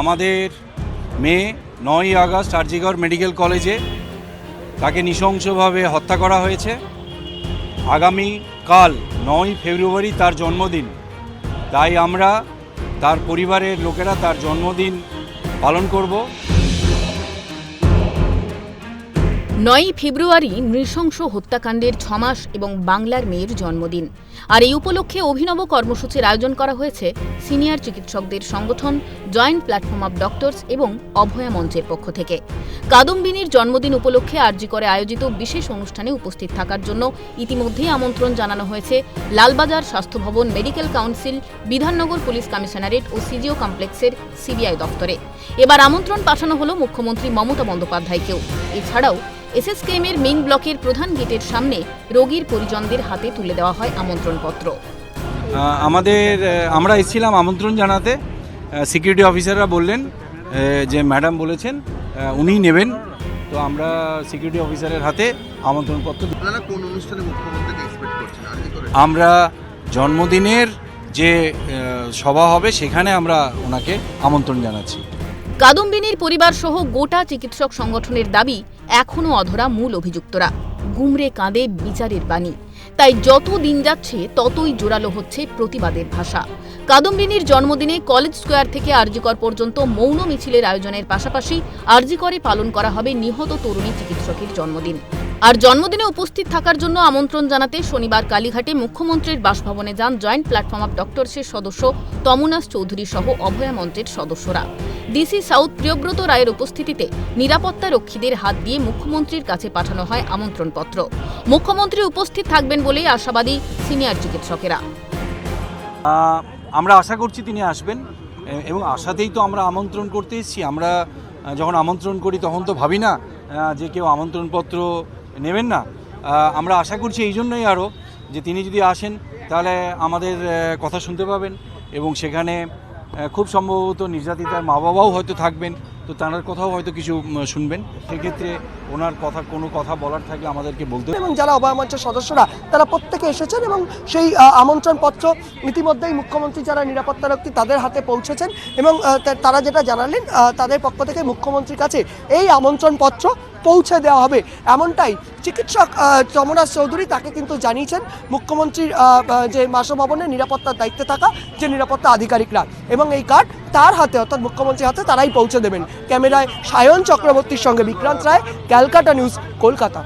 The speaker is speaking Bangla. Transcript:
আমাদের মেয়ে নয়ই আগস্ট আরজিগড় মেডিকেল কলেজে তাকে নৃশংসভাবে হত্যা করা হয়েছে। আগামী কাল নয় ফেব্রুয়ারি তার জন্মদিন। তাই আমরা তার পরিবারের লোকেরা তার জন্মদিন পালন করব। নয়ই ফেব্রুয়ারি নৃশংস হত্যাকাণ্ডের ছমাস এবং বাংলার মেয়ের জন্মদিন। আর এই উপলক্ষে অভিনব কর্মসূচির আয়োজন করা হয়েছে সিনিয়র চিকিৎসকদের সংগঠন জয়েন্ট প্ল্যাটফর্ম অব ডক্টরস এবং অভয়া মঞ্চের পক্ষ থেকে। কাদম্বিনীর জন্মদিন উপলক্ষে আরজি করে আয়োজিত বিশেষ অনুষ্ঠানে উপস্থিত থাকার জন্য ইতিমধ্যেই আমন্ত্রণ জানানো হয়েছে Lalbazar Swasthya Bhavan medical council, Bidhannagar police commissionerate ও সিজিও কমপ্লেক্সের সিবিআই দপ্তরে। এবার আমন্ত্রণ পাঠানো হলো মুখ্যমন্ত্রী মমতা বন্দ্যোপাধ্যায়কেও। এছাড়াও এসএসকেএম এর মেইন ব্লকের প্রধান গেটের সামনে রোগীর পরিজনদের হাতে তুলে দেওয়া হয় আমন্ত্রণপত্র। আমাদের আমরা এসেছিলাম আমন্ত্রণ জানাতে। সিকিউরিটি অফিসাররা বললেন যে ম্যাডাম বলেছেন উনিই নেবেন। তো আমরা সিকিউরিটি অফিসারের হাতে আমন্ত্রণপত্র দিই। আপনারা কোন অনুষ্ঠানে মুখ্যমন্ত্রীকে এক্সপেক্ট করছেন? আর কি করে? আমরা জন্মদিনের যে সভা হবে সেখানে আমরা ওনাকে আমন্ত্রণ জানাচ্ছি। কাদম্বিনীর পরিবার সহ গোটা চিকিৎসক সংগঠনের দাবি এখনও অধরা মূল অভিযুক্তরা। গুমরে কাঁদে বিচারের বাণী। তাই যত দিন যাচ্ছে, ততই জোরালো হচ্ছে প্রতিবাদের ভাষা। কাদম্বিনীর জন্মদিনে কলেজ স্কোয়ার থেকে আরজিকর পর্যন্ত মৌন মিছিলের আয়োজনের পাশাপাশি আরজিকরে পালন করা হবে নিহত তরুণী চিকিৎসকের জন্মদিন। আর জন্মদিনে উপস্থিত থাকার জন্য আমন্ত্রণ জানাতে শনিবার কালীঘাটে মুখ্যমন্ত্রীর বাসভবনে যান জয়েন্ট প্ল্যাটফর্ম অব ডক্টরসের সদস্য তমুনাস চৌধুরী সহ অভয়া মঞ্চের সদস্যরা। ডিসি সাউথ প্রিয়ব্রত রায়ের উপস্থিতিতে নিরাপত্তা রক্ষীদের হাত দিয়ে মুখ্যমন্ত্রীর কাছে পাঠানো হয় আমন্ত্রণপত্র। মুখ্যমন্ত্রী উপস্থিত থাকবেন বলেই আশাবাদী সিনিয়র চিকিৎসকেরা। আমরা আশা করছি তিনি আসবেন এবং আশাতেই তো আমরা আমন্ত্রণ করতে এসেছি। আমরা যখন আমন্ত্রণ করি তখন তো ভাবি না যে কেউ আমন্ত্রণপত্র নেবেন না। আমরা আশা করছি এই জন্যই আরও যে তিনি যদি আসেন, তাহলে আমাদের কথা শুনতে পাবেন এবং সেখানে খুব সম্ভবত নির্যাতিতার মা বাবাও হয়তো থাকবেন। তো তাঁর কথাও হয়তো কিছু শুনবেন। সেক্ষেত্রে ওনার কথা কোনো কথা বলার থাকলে আমাদেরকে বলতে এবং যারা অভয় মঞ্চের সদস্যরা তারা প্রত্যেকে এসেছেন এবং সেই আহ, আমন্ত্রণপত্র ইতিমধ্যেই মুখ্যমন্ত্রী যারা নিরাপত্তারক্ষী তাদের হাতে পৌঁছেছেন এবং তারা যেটা জানালেন তাদের পক্ষ থেকে মুখ্যমন্ত্রীর কাছে এই আমন্ত্রণপত্র পৌঁছে দেওয়া হবে। এমনটাই চিকিৎসক চমরাজ চৌধুরী তাকে কিন্তু জানিয়েছেন মুখ্যমন্ত্রীর যে বাসভবনে নিরাপত্তার দায়িত্বে থাকা যে নিরাপত্তা আধিকারিকরা। এবং এই কার্ড তার হাতে, অর্থাৎ মুখ্যমন্ত্রীর হাতে তারাই পৌঁছে দেবেন। ক্যামেরায় সায়ন চক্রবর্তীর সঙ্গে বিক্রান্ত রায়, ক্যালকাটা নিউজ, কলকাতা।